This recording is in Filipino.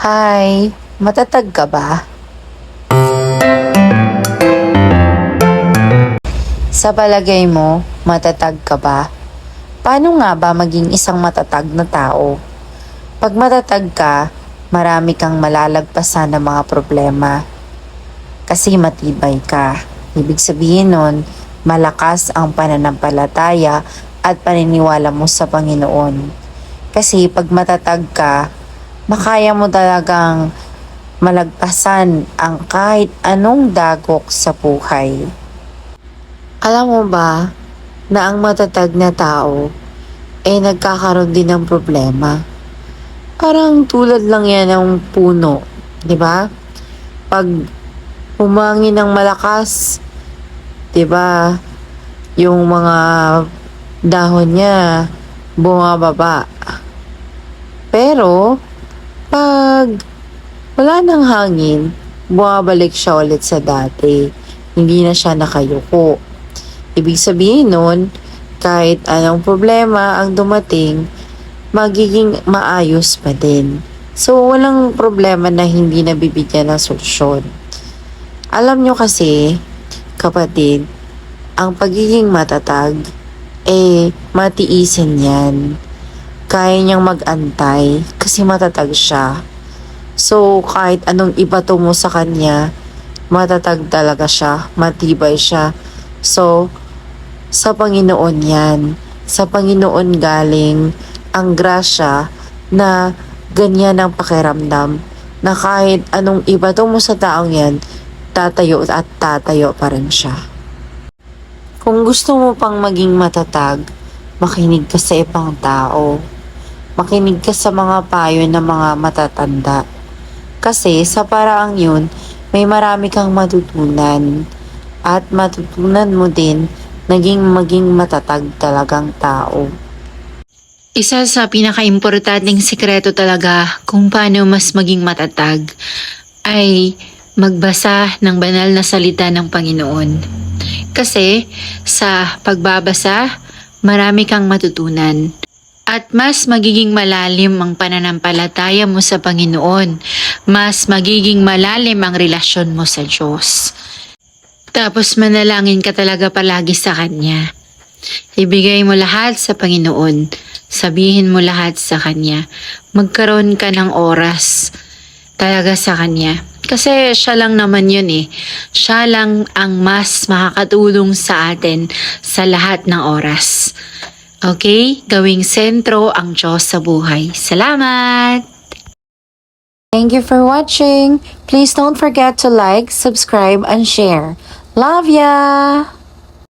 Hi, matatag ka ba? Sa palagay mo, matatag ka ba? Paano nga ba maging isang matatag na tao? Pag matatag ka, marami kang malalagpasan ng mga problema. Kasi matibay ka. Ibig sabihin nun, malakas ang pananampalataya at paniniwala mo sa Panginoon. Kasi pag matatag ka, makaya mo talagang malagpasan ang kahit anong dagok sa buhay. Alam mo ba na ang matatag na tao eh nagkakaroon din ng problema? Parang tulad lang yan ng puno, di ba? Pag humangin ng malakas, di ba? Yung mga dahon niya bumababa. Pero, pag wala nang hangin, bumabalik siya ulit sa dati. Hindi na siya nakayuko. Ibig sabihin nun, kahit anong problema ang dumating, magiging maayos pa din. So, walang problema na hindi nabibigyan ng solusyon. Alam nyo kasi, kapatid, ang pagiging matatag, eh, matiisin yan. Kaya niyang mag-antay kasi matatag siya. So, kahit anong ibato mo sa kanya, matatag talaga siya, matibay siya. So, sa Panginoon yan. Sa Panginoon galing ang grasya na ganyan ang pakiramdam na kahit anong ibato mo sa taong yan, tatayo at tatayo pa rin siya. Kung gusto mo pang maging matatag, makinig ka sa ibang tao. Makinig ka sa mga payo ng mga matatanda. Kasi sa paraang yun, may marami kang matutunan. At matutunan mo din naging maging matatag talagang tao. Isa sa pinakaimportanteng sikreto talaga kung paano mas maging matatag ay magbasa ng banal na salita ng Panginoon. Kasi sa pagbabasa, marami kang matutunan. At mas magiging malalim ang pananampalataya mo sa Panginoon. Mas magiging malalim ang relasyon mo sa Diyos. Tapos manalangin ka talaga palagi sa Kanya. Ibigay mo lahat sa Panginoon. Sabihin mo lahat sa Kanya. Magkaroon ka ng oras talaga sa Kanya. Kasi siya lang naman yun eh. Siya lang ang mas makakatulong sa atin sa lahat ng oras. Okay? Gawing sentro ang Diyos sa buhay. Salamat! Thank you for watching. Please don't forget to like, subscribe, and share. Love ya!